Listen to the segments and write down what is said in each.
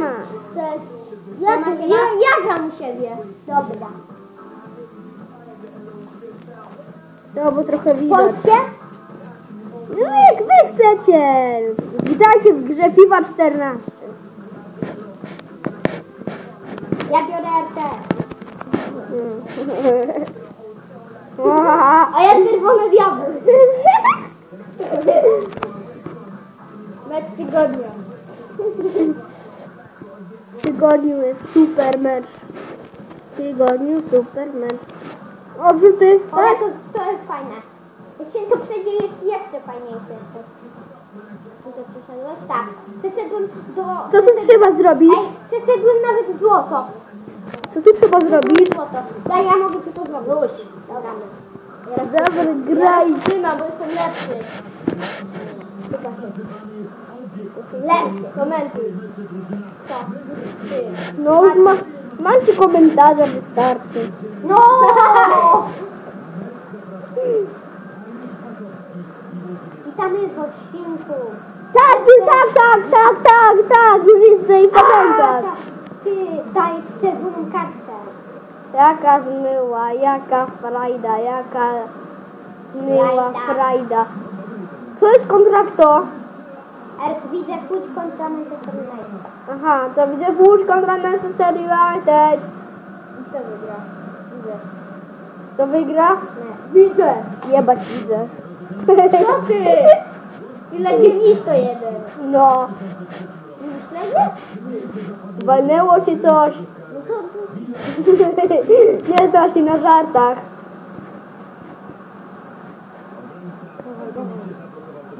ma. Cześć. Ja, ja, ja gram u siebie. Dobra. No bo trochę widać. Polskie? No jak wy chcecie. Witajcie w grze Piwa 14. Ja biorę RT. Ła. A ja czerwone diabły. Mecz tygodnia. W tygodniu jest super mecz. W tygodniu super mecz. O, wrzuty. O, Tak? to, to jest fajne. Jak się to przejdzie, jest jeszcze fajniejsze. Ty to przeszedłeś? Tak. Przeszedłem do... Co tu trzeba zrobić? Ej, przeszedłem nawet złoto. Co tu trzeba zrobić? Złoto. Daj, ja mogę ci to zrobić. Dobra. Dobra, graj. Trzyma, bo jestem lepszy. Lepszy, komentuj. Co? Ty. No ma, mam ci komentarza, wystarczy. No! Witamy w odcinku. Tak, tak, tak, tak, tak, tak, już jest tutaj komentarz. tak. Ty, daj czerwoną kartkę. Jaka zmyła, jaka frajda, jaka zmyła Frajda. frajda. Kto jest kontrakt-to? Widzę Puć kontra Manchester United. Aha, to widzę Bush kontra Manchester United. Kto wygra? Widzę. To wygra? Nie. Widzę. Jebać widzę. Co ty? Ile dziennik to jeden? No, Myślę, walnęło ci coś. No. Nie znasz się na żartach.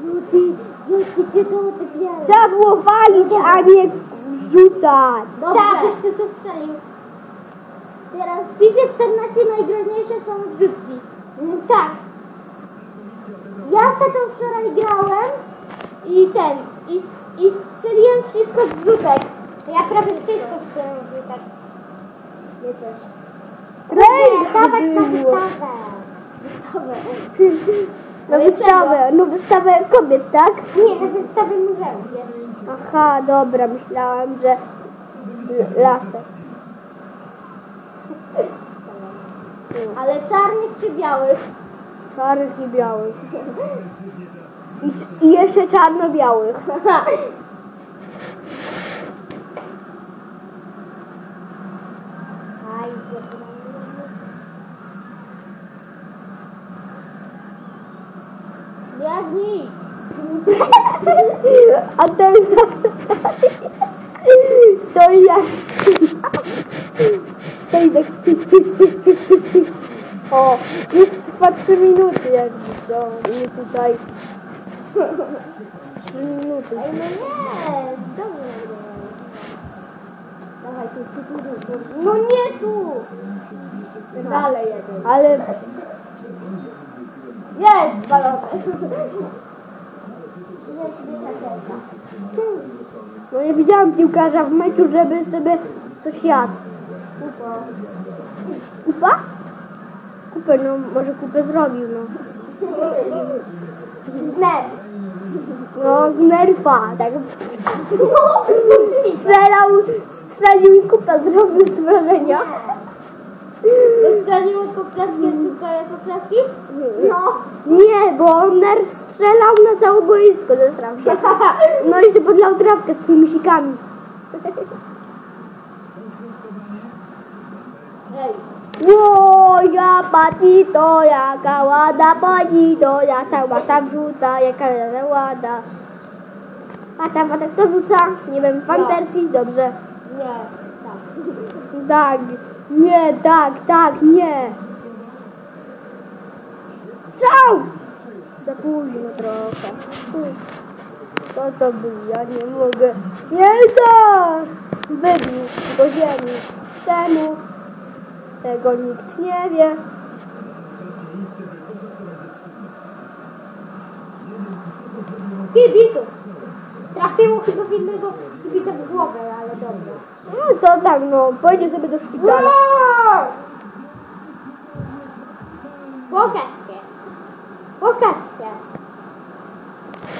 Judy, ty. Trzeba było walić, a nie rzucać. Tak, już ty to strzelił. Teraz w FIFA 14 najgroźniejsze są zrzutki. Mm, Tak. Ja w to wczoraj grałem i ten, i, i strzeliłem wszystko z rzutek. Ja prawie wszystko strzeliłem z rzutek. Nie też. Trend dawać na wystawę. Wystawę. Na wystawę, no wystawę kobiet, tak? Nie, na wystawę muzeum. Aha, dobra, myślałam, że lasek. Ale czarnych czy białych? Czarnych i białych. I, I jeszcze czarno-białych. Aj, Biegnij! A ten stoi jak... Stoi tak... O, już trwa 3 minuty jak widzą. I tutaj... 3 minuty. Ej, no nie! Dobrze. Dawaj, tu, tu, tu, tu, tu. No nie tu! Dalej jeden. Ale Jest balon. No nie widziałam piłkarza w meczu, żeby sobie coś jadł. Kupo. Kupa? Kupę, no może kupę zrobił, no. Ne. No z nerfa, tak. Strzelał, strzelił i kupę zrobił z wrażenia. Strzeliło poprawki, szukają poprawki? No. Nie, bo nerw strzelał na całe boisko, zesrał się. No i podlał trawkę z tymi sikami. Ej. Ło, ja patito, jaka łada patito, jaka łata wrzuca, jaka łada. Pata, pata, kto rzuca? Nie wiem, fan Ja. Persji? Dobrze. Nie. Tak. Tak, nie, tak, tak, nie. Strzał! Za późno trochę. Co to był? Ja nie mogę. Nie tak! Wybił do ziemi. Czemu? Tego nikt nie wie. Kibiców. Trafiło chyba w innego kibica w głowę, ale dobrze. No co tam, no, pójdzie sobie do szpitala. Pokaż się. Pokaż się.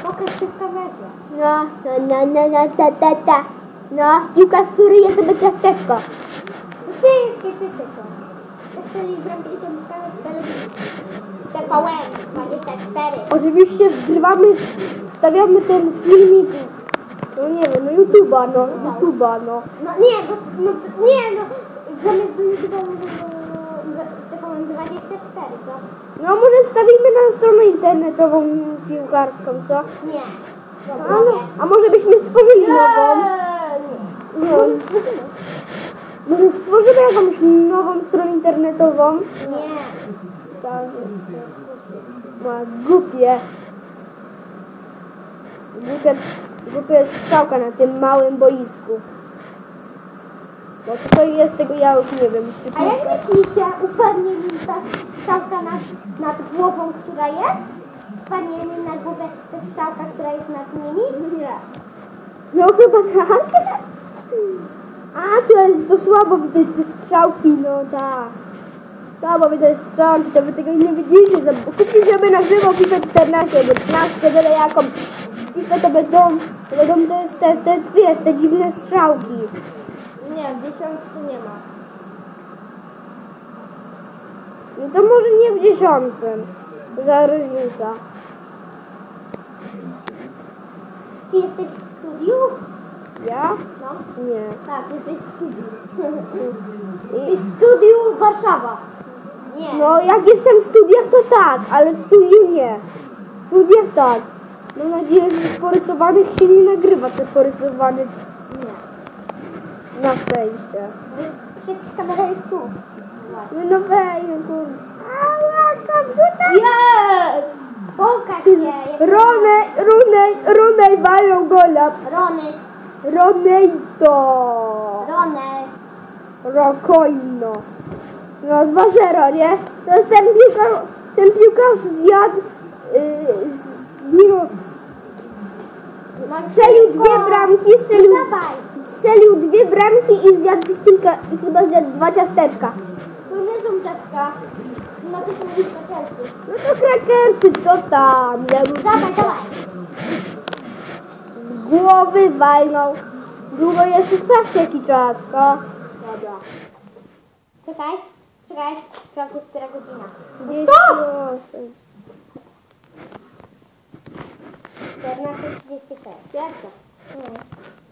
Pokaż się w kamerze. No, no, no, no, no, ta, ta, ta. No, piłka z turuje sobie ciasteczko. Wszystkie, wszystkie są. Jeżeli zrobiliśmy sprawę w telewizji. TVN 24. Oczywiście wgrywamy, wstawiamy ten filmik, no nie wiem, no YouTube'a, no, YouTube'a, no. No nie, bo, no, nie no. Zamiast do YouTube'a no, TVN 24, co? No może wstawimy na stronę internetową piłkarską, co? Nie. A, Dobra, no, nie. a może byśmy stworzyli nową? No, może stworzymy jakąś nową stronę internetową? Nie. Tak. No, głupie. Głupia, głupia jest strzałka na tym małym boisku. Bo co jest, tego ja już nie wiem. A jak myślicie, upadnie mi ta strzałka nad, nad głową, która jest? Upadnie mi na głowę ta strzałka, która jest nad nimi? Nie. No chyba tak. A, to jest to słabo widać te strzałki, no tak. Słabo widać strzałki, to wy tego nie widzicie. Sobie na żywo FIFA 14 albo 13, byle jaką. FIFA to będą, to będą te, te, te, wiesz, te dziwne strzałki. Nie, w dziesiątce nie ma. No to może nie w dziesiątym. Za różnica. Ty jesteś w studiu? Ja? No. Nie. Tak, jesteś w studiu. I w studiu Warszawa. Nie. No jak jestem w studiach to tak, ale w studiu nie. W studiach tak. Mam nadzieję, że porysowanych się nie nagrywa te porysowanych Nie. na szczęście. Przecież kamera jest tu. No no wej, no kurde. Ała, komputer! Jest! Pokaż się. Ronej, Ronej, Ronej walą gola. Rony. Ronej to. Rony. Rokojno. No 2-0, nie? To jest ten piłkarz, ten piłkarz zjadł, yy, z, mimo, strzelił dwie bramki, strzelił, strzelił dwie bramki i zjadł kilka, i chyba zjadł dwa ciasteczka. To nie są ciastka. No to są ciasteczki. No to krakersy, co tam? Ja bym Dawaj, dawaj. z głowy walnął. Długo jeszcze sprawdźcie jaki czas, to? Dobra. Czekaj. Czekaj. Sprawdzę, która godzina. Stop! Pierwsza.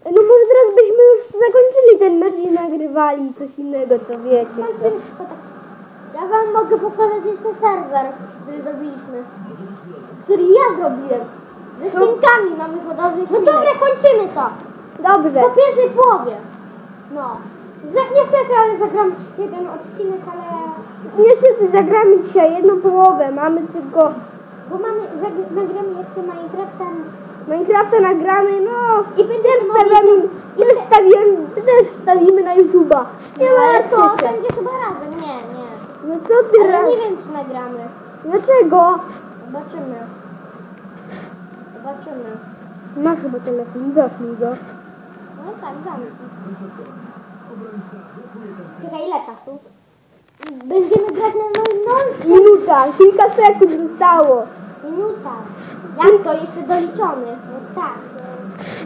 No może teraz byśmy już zakończyli ten mecz i nagrywali coś innego, co wiecie. Tak. Ja wam mogę pokazać jeszcze serwer, który zrobiliśmy. Który ja zrobiłem. Ze ściankami mamy podobny No dobra, kończymy to. Dobrze. Po pierwszej połowie. No. Za- Niestety, ale zagram jeden odcinek, ale... Niestety zagramy dzisiaj jedną połowę, mamy tylko Bo mamy, nagramy jeszcze Minecrafta. Minecrafta nagramy, no I też stawiamy, też stawiamy, też stawimy na YouTube'a. Nie Ale to będzie chyba razem. Nie, nie. No co ty Ale ra- nie wiem, czy nagramy. Dlaczego? Zobaczymy. Zobaczymy. Ma chyba telefon, zacznij go. No tak, damy. Czekaj, ile czasu? Będziemy grać na nol, Minuta, kilka sekund zostało. Minuta. Jak to jeszcze doliczony? No tak.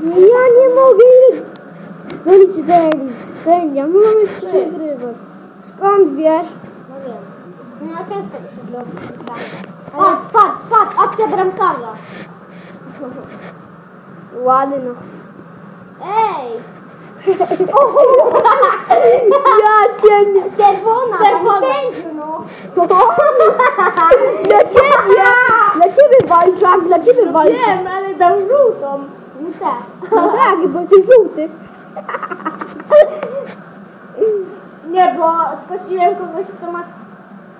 Ja nie mogę ile... Dolicz Deli, sędzia, my mamy się przegrywać. Skąd wiesz? No wiem. No często się zrobi. Patrz, patrz, patrz, akcja bramkarza. Ładno. Ej! Ja cię nie... Czerwona, Czerwona. pani sędziu, no. Dla ciebie! Dla ciebie walczak, dla ciebie walczak. Wiem, ale dam żółtą. No tak. No tak, bo ty żółty. Nie, bo skosiłem kogoś, kto ma...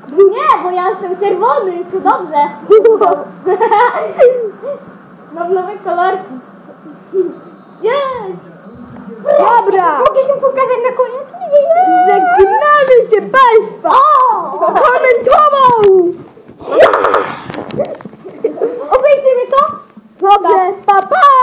Nie, bo ja jestem czerwony, to dobrze. Mam nowe kolorki. Jest! Dobra! Mogę się pokazać na koniec? Nie! Zagnamy się Państwa! Komentował! Obejrzymy to? Dobrze, pa, pa!